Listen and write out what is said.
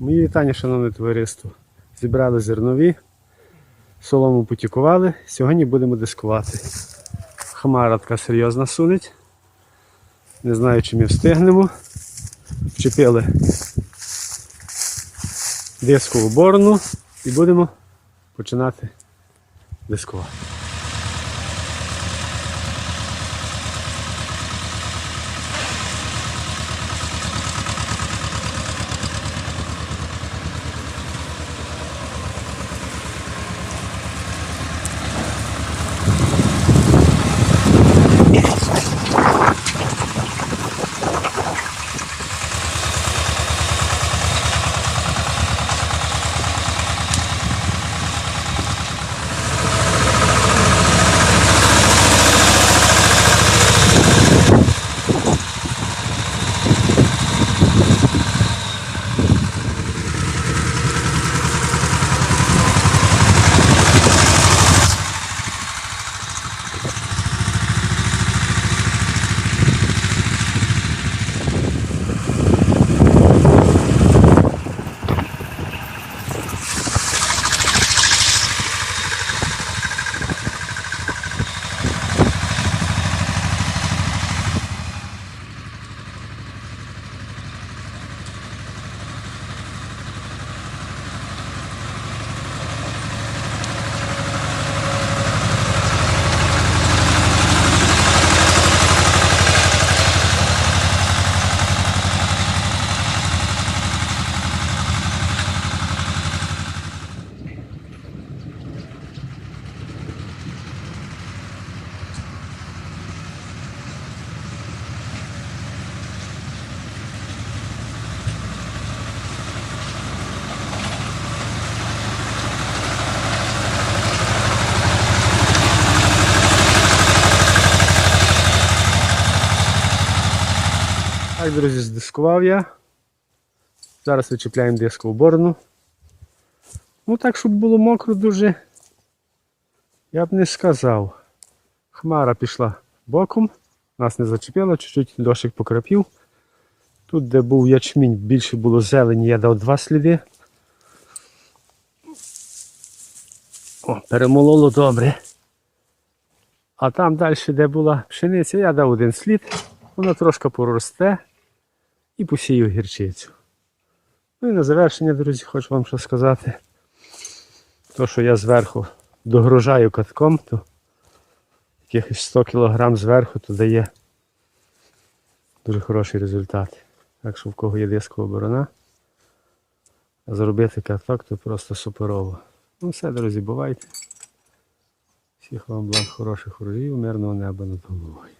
Мої вітання, шановне товариство. Зібрали зернові, солому потікували. Сьогодні будемо дискувати. Хмара така серйозна сунеть. Не знаю, чи ми встигнемо. Вчепили дискову борону і будемо починати дискувати. Так, друзі, здискував я. Зараз вичіпляємо дискову борону. Ну так, щоб було мокро дуже, я б не сказав. Хмара пішла боком, нас не зачепило, чуть-чуть дощик покрапів. Тут, де був ячмінь, більше було зелені, я дав два сліди. О, перемололо добре. А там далі, де була пшениця, я дав один слід, вона трошки поросте і посію гірчицю. Ну і на завершення, друзі, хочу вам що сказати. То, що я зверху догружаю катком, то якихось 100 кг зверху, то дає дуже хороший результат. Так що в кого є дискова борона, зробити каток, то просто суперово. Ну все, друзі, бувайте. Всіх вам благ хороших урожаїв, мирного неба над головою.